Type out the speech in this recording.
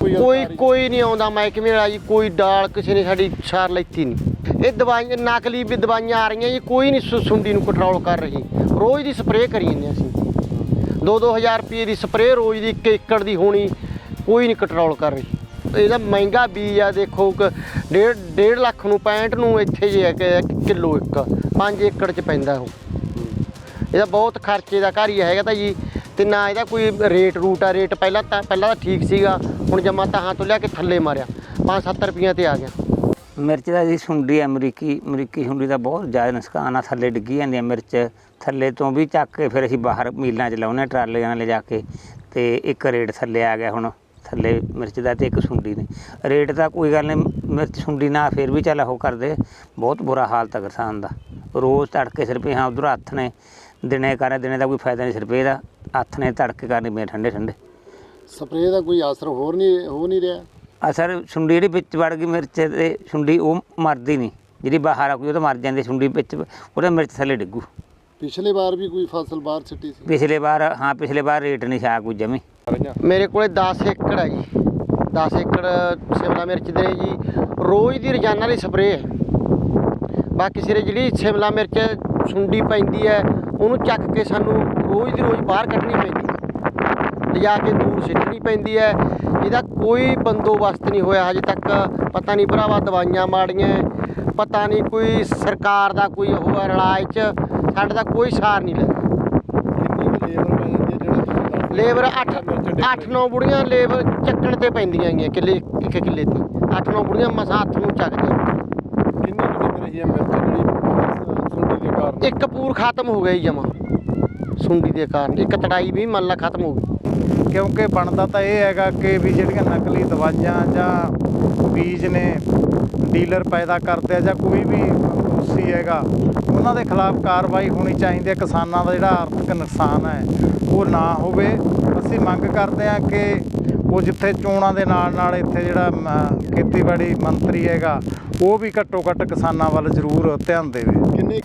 ਕੋਈ ਕੋਈ ਨਹੀਂ ਆਉਂਦਾ ਮਹਿਕਮੇ ਵਾਲਾ ਜੀ ਕੋਈ ਡਾਲ ਕਿਸੇ ਨੇ ਸਾਡੀ ਸਾਰ ਲੈਤੀ ਨਹੀਂ। ਇਹ ਦਵਾਈਆਂ ਨਕਲੀ ਵੀ ਦਵਾਈਆਂ ਆ ਰਹੀਆਂ ਜੀ ਕੋਈ ਨਹੀਂ ਸੁੰਡੀ ਨੂੰ ਕੰਟਰੋਲ ਕਰ ਰਹੀ। ਰੋਜ਼ ਦੀ ਸਪਰੇਅ ਕਰੀ ਜਾਂਦੇ ਅਸੀਂ। 2-2000 ਰੁਪਏ ਦੀ ਸਪਰੇਅ ਰੋਜ਼ ਦੀ 1 ਏਕੜ ਦੀ ਹੋਣੀ ਕੋਈ ਨਹੀਂ ਕੰਟਰੋਲ ਕਰ ਰਹੀ। ਇਹਦਾ ਮਹਿੰਗਾ ਬੀਜ ਆ ਦੇਖੋ ਕਿ ਡੇਢ ਡੇਢ ਲੱਖ ਨੂੰ 65 ਨੂੰ ਇੱਥੇ ਜੇ ਕਿਲੋ ਇੱਕ 5 ਏਕੜ ਚ ਪੈਂਦਾ ਉਹ। ਇਹਦਾ ਬਹੁਤ ਖਰਚੇ ਦਾ ਘਰ ਹੀ ਹੈਗਾ ਤਾਂ ਜੀ। ਤੇ ਨਾ ਇਹਦਾ ਕੋਈ ਰੇਟ ਰੂਟ ਆ, ਰੇਟ ਪਹਿਲਾਂ ਤਾਂ ਪਹਿਲਾਂ ਤਾਂ ਠੀਕ ਸੀਗਾ, ਹੁਣ ਜਮਾ ਤਾਂ ਤੋਂ ਲਿਆ ਕੇ ਥੱਲੇ ਮਾਰਿਆ 5-7 ਰੁਪਈਆਂ ਤੇ ਆ ਗਿਆ। ਮਿਰਚ ਦਾ ਜੀ ਸੁੰਡੀ ਹੈ ਅਮਰੀਕੀ ਅਮਰੀਕੀ ਸੁੰਡੀ ਦਾ ਬਹੁਤ ਜ਼ਿਆਦਾ ਨੁਕਸਾਨ ਆ, ਥੱਲੇ ਡਿੱਗੀ ਜਾਂਦੀ ਹੈ ਮਿਰਚ, ਥੱਲੇ ਤੋਂ ਵੀ ਚੱਕ ਕੇ ਫਿਰ ਅਸੀਂ ਬਾਹਰ ਮੀਲਾਂ ਚ ਲਾਉਂਦੇ ਹਾਂ ਟਰਾਲੀਆਂ ਨਾਲ ਲਿਜਾ ਕੇ, ਤੇ ਇੱਕ ਰੇਟ ਥੱਲੇ ਆ ਗਿਆ ਹੁਣ, ਥੱਲੇ ਮਿਰਚ ਦਾ ਤੇ ਇੱਕ ਸੁੰਡੀ ਨੇ ਰੇਟ ਤਾਂ ਕੋਈ ਗੱਲ ਨਹੀਂ, ਮਿਰਚ ਸੁੰਡੀ ਨਾ ਫਿਰ ਵੀ ਚੱਲ ਉਹ ਕਰਦੇ, ਬਹੁਤ ਬੁਰਾ ਹਾਲ ਤਾਂ ਕਿਸਾਨ ਦਾ। ਰੋਜ਼ ਤੜਕੇ ਸਿਰ ਪੇ ਹਾਂ, ਉਧਰ ਹੱਥ ਨੇ, ਦਿਨੇ ਕਰੇ, ਦਿਨੇ ਦਾ ਕੋਈ ਫਾਇਦਾ ਨਹੀਂ ਸਿਰ ਪੇ ਦਾ। ਹੱਥ ਨੇ ਤੜਕੇ ਕਰਨੀ ਪਏ ਠੰਡੇ ਠੰਡੇ। ਸਪਰੇਅ ਦਾ ਕੋਈ ਅਸਰ ਹੋਰ ਨਹੀਂ ਹੋ ਨਹੀਂ ਰਿਹਾ? ਅਸਰ ਸੁੰਡੀ ਜਿਹੜੀ ਵਿੱਚ ਵੜ ਗਈ ਮਿਰਚ ਤੇ ਸੁੰਡੀ ਉਹ ਮਰਦੀ ਨਹੀਂ। ਜਿਹੜੀ ਬਾਹਰ ਆ ਕੋਈ ਉਹ ਤਾਂ ਮਰ ਜਾਂਦੀ ਸੁੰਡੀ ਵਿੱਚ ਉਹਦਾ ਮਿਰਚ ਥੱਲੇ ਡਿੱਗੂ। ਪਿਛਲੇ ਵਾਰ ਵੀ ਕੋਈ ਫਸਲ ਬਾਹਰ ਛੱਟੀ ਸੀ? ਪਿਛਲੇ ਵਾਰ ਹਾਂ ਪਿਛਲੇ ਵਾਰ ਰੇਟ ਨਹੀਂ ਛਾ ਕੋਈ ਜਮੀ। ਮੇਰੇ ਕੋਲੇ 10 ਏਕੜ ਹੈ ਜੀ। 10 ਏਕੜ ਸ਼ਿਮਲਾ ਮਿਰਚ ਦੇ ਜੀ। ਰੋਜ਼ ਦੀ ਰੋਜ਼ਾਨਾ ਦੀ ਸਪਰੇਅ ਹੈ। ਬਾਕੀ ਸਿਰੇ ਜਿਹੜੀ ਸ਼ਿਮਲਾ ਮਿਰਚ ਸੁੰਡੀ ਪੈਂਦੀ ਹੈ ਉਹਨੂੰ ਚੱਕ ਕੇ ਸਾਨੂੰ ਰੋਜ਼ ਦੀ ਰੋਜ਼ ਬਾਹਰ ਕੱਢਣੀ ਪੈਂਦੀ ਹੈ। ਲਿਜਾ ਕੇ ਦੂਰ ਸਿੱਟਣੀ ਪੈਂਦੀ ਹੈ। ਇਹਦਾ ਕੋਈ ਬੰਦੋਬਸਤ ਨਹੀਂ ਹੋਇਆ ਹਜੇ ਤੱਕ। ਪਤਾ ਨਹੀਂ ਭਰਾਵਾ, ਦਵਾਈਆਂ ਮਾੜੀਆਂ ਪਤਾ ਨਹੀਂ ਕੋਈ ਸਰਕਾਰ ਦਾ ਕੋਈ ਉਹ ਰਲਾਇ ਚ। ਸਾਡੇ ਦਾ ਕੋਈ ਸਾਰ ਨਹੀਂ ਲੱਗਦਾ ਲੇਬਰ ਲੇਬਰ 8 8 9 ਬੁੜੀਆਂ ਲੇਬਰ ਚੱਕਣ ਤੇ ਪੈਂਦੀਆਂ ਹੈਗੀਆਂ ਕਿੱਲੇ ਇੱਕ ਕਿੱਲੇ ਤੇ 8 9 ਬੁੜੀਆਂ ਮਸਾਂ ਹੱਥ ਨੂੰ ਚੱਕਦੀਆਂ। ਕਿੰਨੀ ਕੁ ਰਹੀ ਹੈ ਮਿਰਚ ਜਿਹੜੀ ਇੱਕ ਪੂਰ ਖਤਮ ਹੋ ਗਿਆ ਜੀ ਜਮਾ। ਸੁੰਡੀ ਦੇ ਕਾਰਨ। ਇੱਕ ਤੜਾਈ ਵੀ ਮੰਨ ਲਾ ਖਤਮ ਹੋ ਗਈ। ਕਿਉਂਕਿ ਬਣਦਾ ਤਾਂ ਇਹ ਹੈਗਾ ਕਿ ਵੀ ਜਿਹੜੀਆਂ ਨਕਲੀ ਦਵਾਈਆਂ ਜਾਂ ਬੀਜ ਨੇ ਡੀਲਰ ਪੈਦਾ ਕਰਦੇ ਆ ਜਾਂ ਕੋਈ ਵੀ ਦੋਸ਼ੀ ਹੈਗਾ ਉਹਨਾਂ ਦੇ ਖਿਲਾਫ ਕਾਰਵਾਈ ਹੋਣੀ ਚਾਹੀਦੀ ਹੈ। ਕਿਸਾਨਾਂ ਦਾ ਜਿਹੜਾ ਆਰਥਿਕ ਨੁਕਸਾਨ ਹੈ ਉਹ ਨਾ ਹੋਵੇ। ਅਸੀਂ ਮੰਗ ਕਰਦੇ ਆ ਕਿ ਉਹ ਜਿੱਥੇ ਚੋਣਾਂ ਦੇ ਨਾਲ ਨਾਲ ਇੱਥੇ ਜਿਹੜਾ ਖੇਤੀਬਾੜੀ ਮੰਤਰੀ ਹੈਗਾ ਉਹ ਵੀ ਘੱਟੋ ਘੱਟ ਕਿਸਾਨਾਂ ਵੱਲ ਜ਼ਰੂਰ ਧਿਆਨ ਦੇਵੇ। ਕਿੰਨੇ